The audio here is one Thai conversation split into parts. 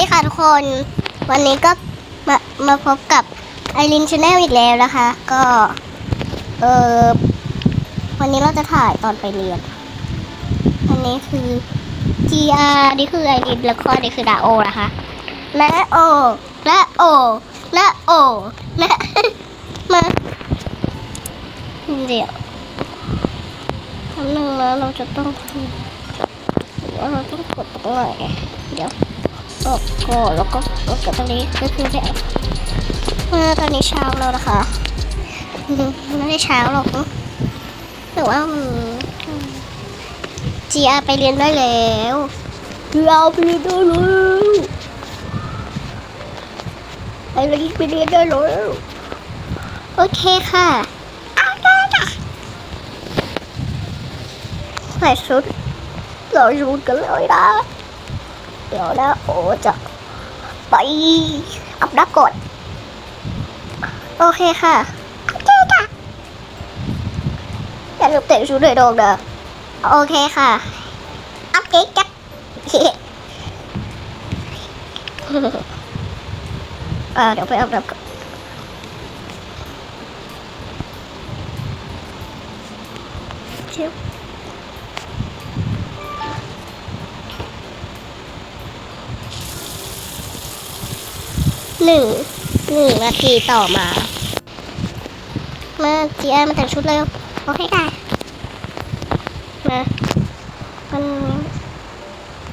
ดีค่ะทุกคน วันนี้ก็มามาพบกับไอรินชาแนลอีกแล้วนะคะ ก็ เออวันนี้เราจะถ่ายตอนไปเรียน อันนี้คือ GR นี่คือไอรินแล้วก็นี่คือดาโอนะคะและโอและโอและโอและมาเดี๋ยวคำหนึ่งแล้วเราจะต้องว่าเราต้องกดตรงไหนเดี๋ยว กก่อนแล้วก็กดกับตรงนี้ก็คือแบบเมื่อตอนนี้เช้าแล้วนะคะอืมไม่ได้เช้าหรอกนะแต่ว่ามันจีอาไปเรียนได้แล้วเราไปเรียนได้แล้วไปเรียนไปเรียนได้แล้วโอเคค่ะเอาได้ค่ะใส่ชุดเราชุดกันเลยนะ เดี๋ยวนะโอ้จะไปอับดักกดโอเคค่ะ โอเคค่ะ อย่าลืมเตะชุดเลยโดงเด้อโอเคค่ะ อัพเก๊กจักเออเดี๋ยวไปอับน้ำก่อนเชียว หนึ่งหนึ่งนาทีต่อมาเมื่อจีไอมาแต่งชุดเร็วโอเคค่ะมาวัน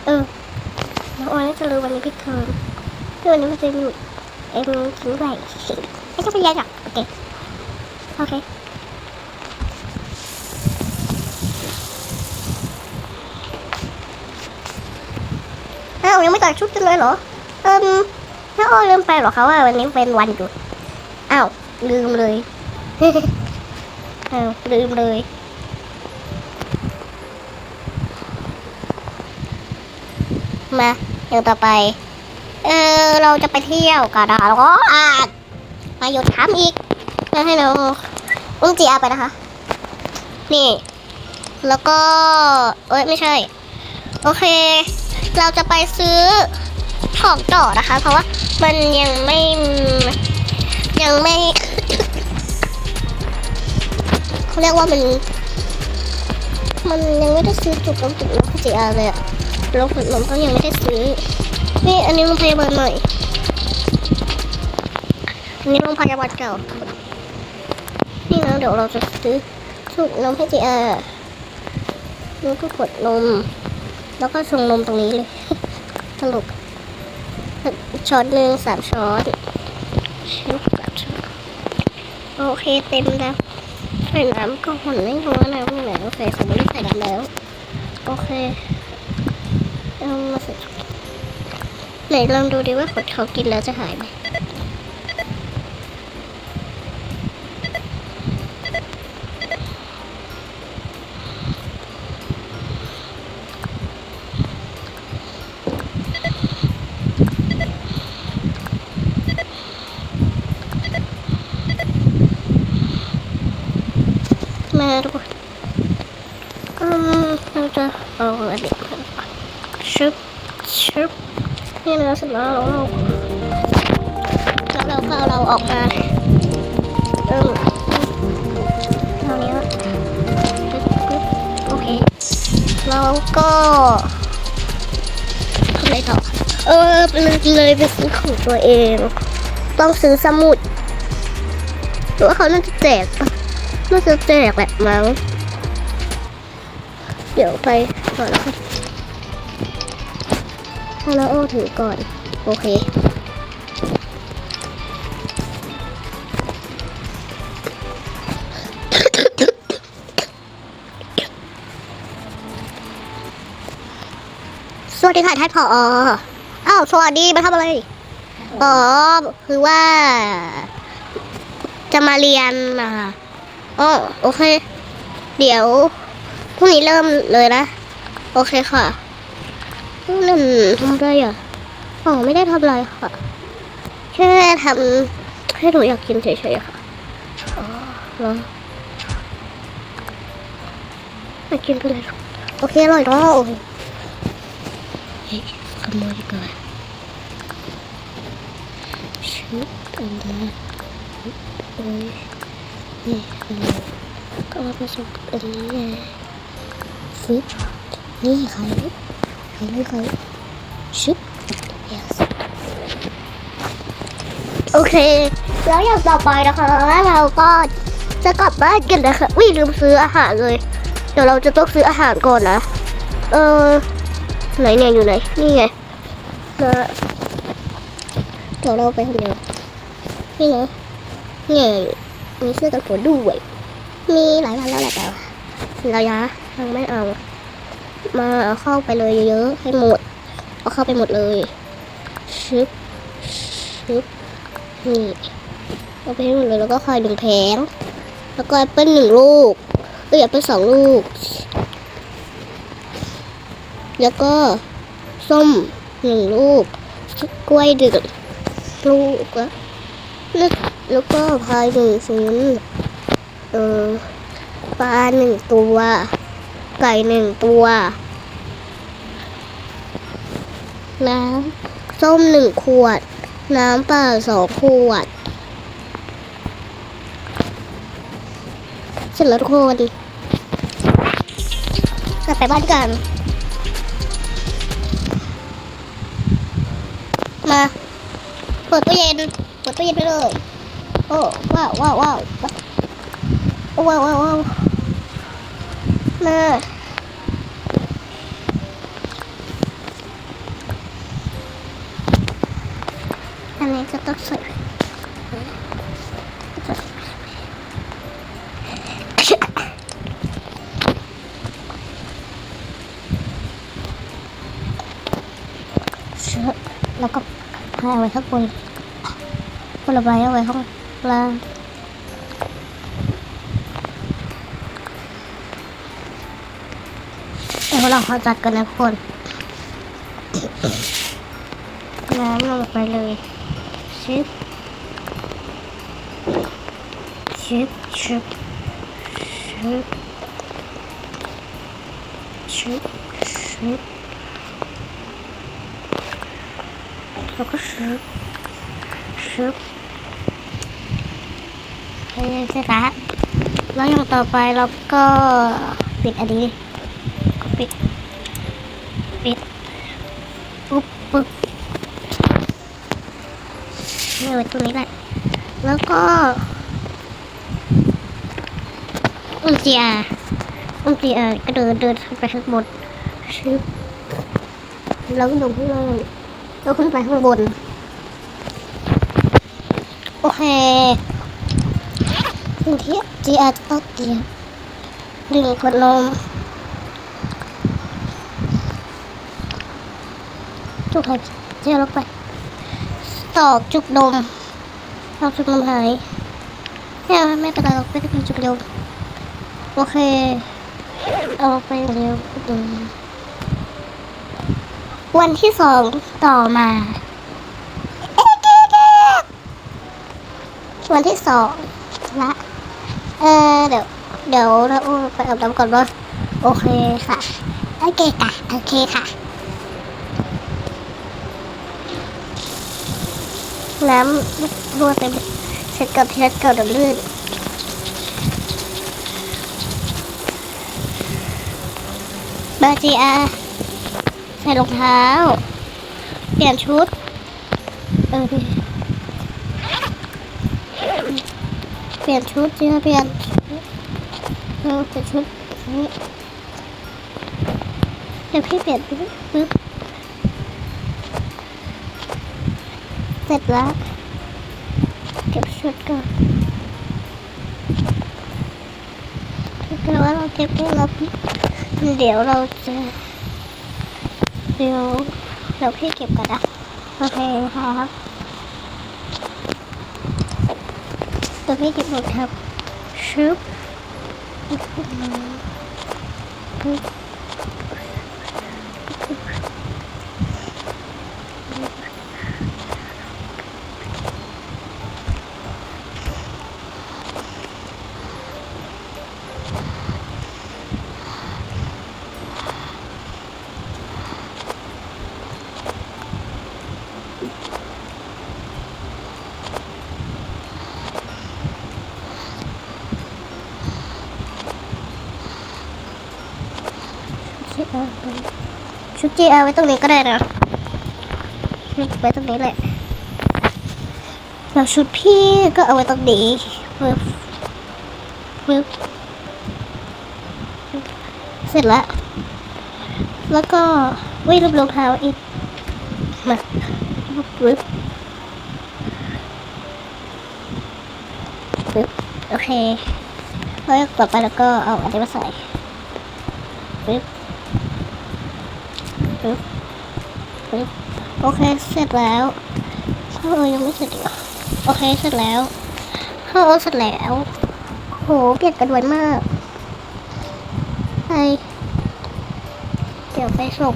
เออน้องออยน่าจะรู้วันนี้พี่เทอมคือวันนี้มันจะหยุดเอ็มทิ้งไว้ไม่ต้องไปยากหรอกโอเคโอเคอ้าวยังไม่แต่งชุดกันเลยเหรอเอิม ถ้าโอ้ลืมไปหรอคะว่าวันนี้เป็นวันหยุดอ้าวลืมเลยอ้าวลืมเลยมาอย่างต่อไป เออเราจะไปเที่ยวกาดาแล้วก็อ่ามาหยุดถามอีกมาให้น้องอุ้งจีอาไปนะคะ นี่ แล้วก็ เอ้ยไม่ใช่ โอเค เราจะไปซื้อ ของต่อนะคะ เพราะว่ามันยังไม่ยังไม่เขาเรียกว่ามัน มันยังไม่ได้ซื้อจุดลงจุดน้ำจีอาเลยอะโรงผลลมเขายังไม่ได้ซื้อนี่อันนี้โรงพยาบาลใหม่อันนี้โรงพยาบาลเก่านี่นะเดี๋ยวเราจะซื้อสูตรนมให้จีอาแล้วก็กดนม แล้วก็ชงนมตรงนี้เลย ตลก ช้อนหนึ่งสามช้อนชุบกับช้อนโอเคเต็มแล้วใส่น้ำก็หุ่นไม่รู้ว่าน้ำอยู่ไหนโอเคเขาไม่ได้ใส่น้ำแล้ว โอเคเอามาใส่ถุงไหนลองดูดิว่าขดเขากินแล้วจะหายไหม ทุกคนอืมเราจะเอาอันนี้ชุบชุบนี่นะเสร็จแล้วเราแล้วเราก็เอาเราออกมาเออเท่านี้โอเคแล้วก็ทำอะไรต่อเออเลยเลยไปซื้อของตัวเอง ต้องซื้อสมุดหรือว่าเขาน่าจะแจกปะ น่าจะแจกแหละมั้ง เดี๋ยวไปก่อนแล้วกันให้น้าโอถือก่อน โอเคสวัสดีค่ะท่านผออ้าวสวัสดีมาทำอะไร อ๋อ คือว่า จะมาเรียนนะคะ อ๋อโอเค เดี๋ยวพรุ่งนี้เริ่มเลยนะ โอเคค่ะนั่นทำอะไรอะอ๋อไม่ได้ทำอะไรค่ะแค่ทำให้หนูอยากกินเฉยๆค่ะอ๋อเหรออยากกินไปเลยโอเคอร่อยเนาะโอ้ยเฮ้ยขโมยดีกว่าชุบอันนี้โอ้ย นี่อันนี้ก็มาผสมกับอันนี้ไงฟึบนี่ไข่ไข่นี่ไข่ชุบ yes โอเค แล้วอย่างต่อไปนะคะแล้วเราก็จะกลับบ้านกันนะคะวิลืมซื้ออาหารเลย เดี๋ยวเราจะต้องซื้ออาหารก่อนนะ เออไหนเนี่ยอยู่ไหน นี่ไงนะเดี๋ยวเราไปคนเดียวนี่นะเนี่ย มีเสื้อกันฝนด้วย มีหลายวันแล้วแหละแต่เรายะยังไม่เอา มาเอาเข้าไปเลยเยอะๆให้หมด เอาเข้าไปหมดเลยชึบชึบนี่เอาไปให้หมดเลยแล้วก็คอยหนึ่งแผงแล้วก็แอปเปิ้ลหนึ่งลูกเอ้ยแอปเปิ้ลสองลูก แล้วก็ส้มหนึ่งลูกกล้วยดึกลูกแล้ว แล้วก็พายหนึ่งชิ้นเออปลาหนึ่งตัว ไก่หนึ่งตัว น้ำส้มหนึ่งขวด น้ำเปล่าสองขวด เสร็จแล้วทุกคนกลับไปบ้านกัน มา เปิดตู้เย็น เปิดตู้เย็นไปเลย โอ้ว้าวว้าวว้าวโอ้ว้าวว้าวว้าวมา เชือกแล้วก็พายเอาไว้ข้างบนผลไม้เอาไว้ข้างล่างเดี๋ยวเราขอจัดกันนะคนน้ำลงไปเลยชิบชิบชิบชิบชิบชิบแล้วก็ชิบชิบ เคเสร็จแล้วแล้วอย่างต่อไปเราก็ปิดอันนี้ก็ปิด ปิด ปุ๊บปุ๊บนี่ไว้ตรงนี้แหละ แล้วก็อุจจาอุจจากระเดินเดินไปข้างบนชึบแล้วก็ลงข้างล่างแล้วขึ้นไปข้างบน โอเค สิ่งที่จีอาจะต้องเตียมหนึ่งขวดนมจุกใครเจียลงไปตอกจุกนมตอกจุกนมหายไม่เอาไม่เป็นไรหรอกไม่เป็นจุกเดียวโอเค เอาไปเร็ววันที่สองต่อมาวันที่สองละ เออเดี๋ยวเดี๋ยวเราไปอาบน้ำก่อนเนาโอเคค่ะ โอเคค่ะ โอเคค่ะ น้ำรั่วเต็มเช็ดกับเช็ดกับเดี๋ยวลื่นบาจีอาใส่รองเท้า เปลี่ยนชุด เออ ปลี่ยนชุดจีอเปลี่ยนเออเปลี่ยนชุดนี่เดี๋ยวพี่เปลี่ยนปึ๊บปึ๊บเสร็จแล้ว เก็บชุดก่อนถ้าเกิดว่าเราเก็บไม่รับเดี๋ยวเราจะเดี๋ยวเดี๋ยวพี่เก็บกันนะโอเคครับ เดี๋ยวพี่เก็บหมดครับชึบ ชุดเจีเอาไว้ตรงนี้ก็ได้นะไว้ตรงนี้แหละแล้วชุดพี่ก็เอาไว้ตรงนี้ปึ๊บปึ๊บเสร็จแล้ว แล้วก็วิ่งรองเท้าอีก มาปึ๊บปึ๊บโอเคแล้วต่อไปแล้วก็เอาอันนี้มาใส่ปึ๊บ ปึ๊บปึ๊บโอเคเสร็จแล้วเออยังไม่เสร็จอีกโอเคเสร็จแล้วเออเสร็จแล้วโหเปลี่ยนกันไวมากไปเดี๋ยวไปส่ง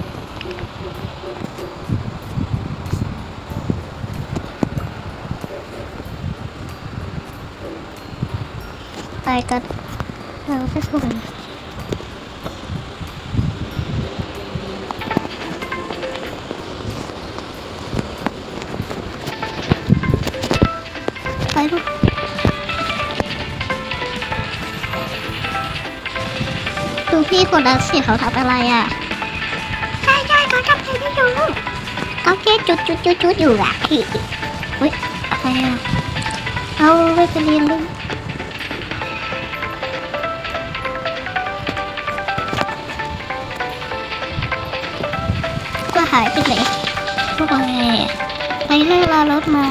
ไปกันเราไปส่ง คนนั้นสิเขาทำอะไรอะ ใช่ใช่เขาทำอะไรไม่รู้เขาแค่จุดจุดจุดจุดอยู่อะพี่เฮ้ยอะไรอะเอาไปกระเรียนเลยก็หายไปไหนพวกเราไงอะไปนั่งรอรถมา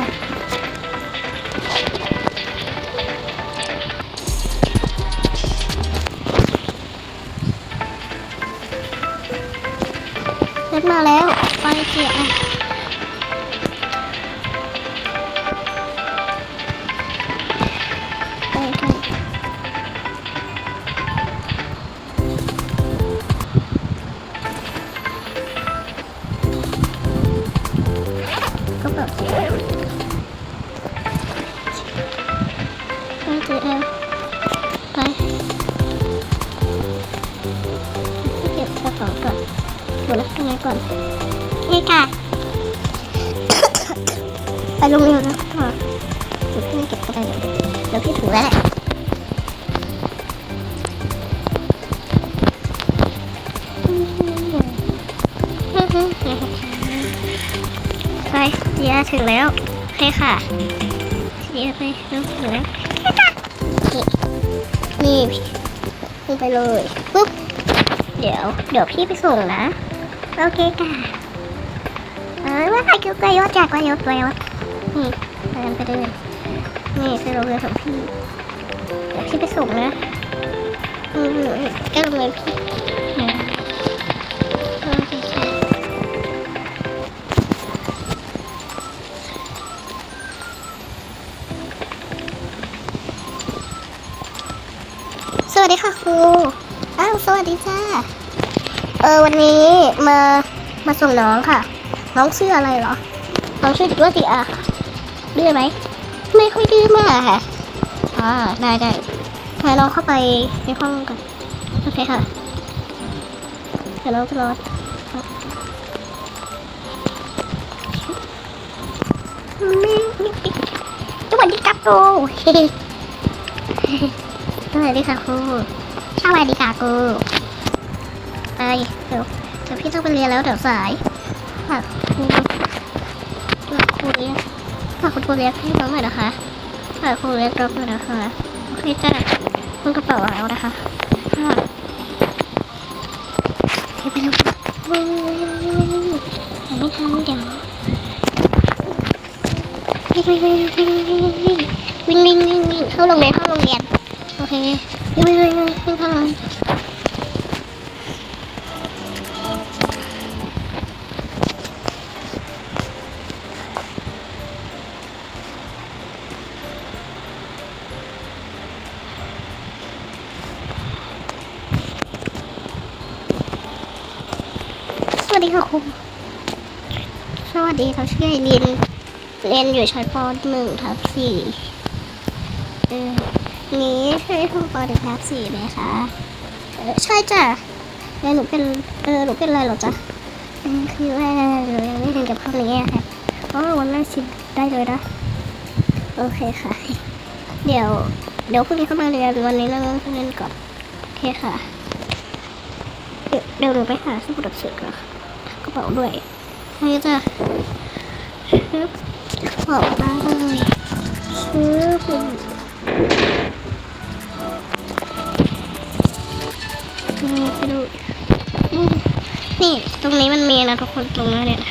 เดี๋ยวพี่เก็บก็ได้เลยเดี๋ยวพี่ถือแล้วแหละไปเดียถึงแล้วโอเคค่ะเดียไปเริ่มถึงแล้วนี่พี่ไปเลยปุ๊บเดี๋ยว เดี๋ยวพี่ไปส่งนะ โอเคค่ะเออว่าใครคือไกยศจากไกยศไกยศนี่ไปกันไปเลย นี่คือโรงเรียนของพี่เดี๋ยวพี่ไปส่งนะอืมแก้โรงเรียนพี่อืมโอเคค่ะสวัสดีค่ะครู อ้าว สวัสดีจ้า เออ วันนี้มา มาส่งน้องค่ะ น้องชื่ออะไรเหรอ น้องชื่อดิว่าติอาค่ะดื้อไหม ไม่ค่อยดื้อมากค่ะอ่าได้ได้พาน้องเข้าไปในห้องกันโอเคค่ะเดี๋ยวน้องจะรอไม่ไม่สวัสดีครับครูสวัสดีค่ะครูสวัสดีค่ะครูไปเดี๋ยวเดี๋ยวพี่ต้องไปเรียนแล้วเดี๋ยวสายฝากครู ฝากคุณครูเรียนให้น้องหน่อยนะคะฝากครูเรียนรบหน่อยนะคะโอเคจ้าคุณกระเป๋าแล้วนะคะค่ะเทไปแล้วไม่ทันเดี๋ยววิ่งวิ่งวิ่งวิ่งวิ่งวิ่งวิ่งวิ่งวิ่งเข้าโรงเรียนเข้าโรงเรียนโอเควิ่งวิ่งวิ่งวิ่งเข้าโรงเรียน ดีค่ะครูสวัสดีเขาชื่อไอรินเรียนอยู่ชั้นปหนึ่งทับสี่เออนี้ใช่ห้องปหนึ่งทับสี่ไหมคะเออใช่จ้ะแล้วหนูเป็นเออหนูเป็นอะไรหรอจ๊ะคือว่าหนูยังไม่เรียนกับห้องนี้ค่ะอ๋อวันแรกชิมได้เลยนะ โอเคค่ะ เดี๋ยว เดี๋ยวพรุ่งนี้เข้ามาเรียนวันนี้เราเริ่มเรียนก่อน โอเคค่ะ เดี๋ยวเดี๋ยวหนูไปหาสมุดหนังสือก่อน ระเป๋าด้วยนี่จะชึบออกมาเลยชึบนี่ไปดูอืมนี่ตรงนี้มันมีนะทุกคนตรงนั้นเนี่ย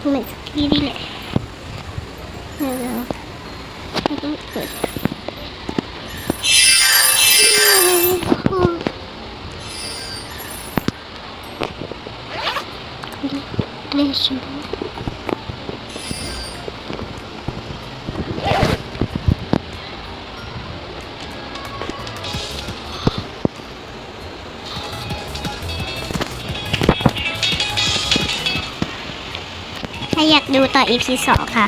ตรงไหนสกที่นี่แหละเดี๋ยวเราต้องเปิด เล่นชิมถ้าอยากดูต่อ EP สองค่ะ